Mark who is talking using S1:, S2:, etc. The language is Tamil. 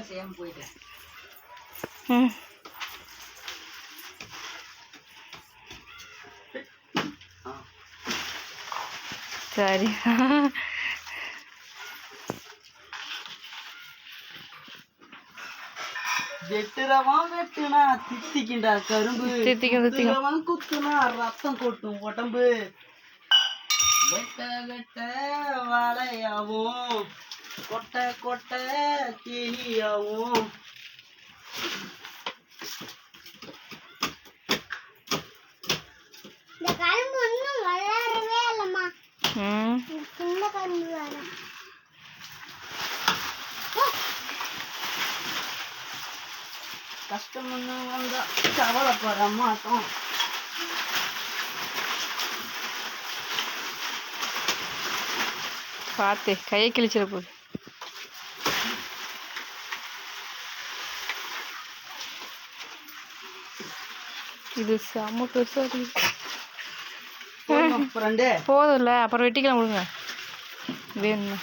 S1: தான் செய்யாமல் போயிட்டேன்
S2: ம் சரி.
S1: வெட்டுறவன் வெட்டுனா தித்திக்கிண்டா கரும்பு
S2: தித்திக்கும்,
S1: குத்துனா ரத்தம் கொட்டும் உடம்பு. வெட்ட வெட்ட வாழையாவும் கொட்ட கொட்ட தீனியாவும்
S3: இந்த கரும்பு இன்னும் வளரவே இல்லைம்மா. சின்ன கரும்பு வர
S1: கஷ்டம் ஒன்று வந்தா கவலைப்பட மாட்டோம்.
S2: பார்த்து கையை கிழிச்சிட போகுது. இது செம்ம பெருசாக இருக்குது போதும்ல அப்புறம் வெட்டிக்கலாம் விடுங்க வேணும்னா.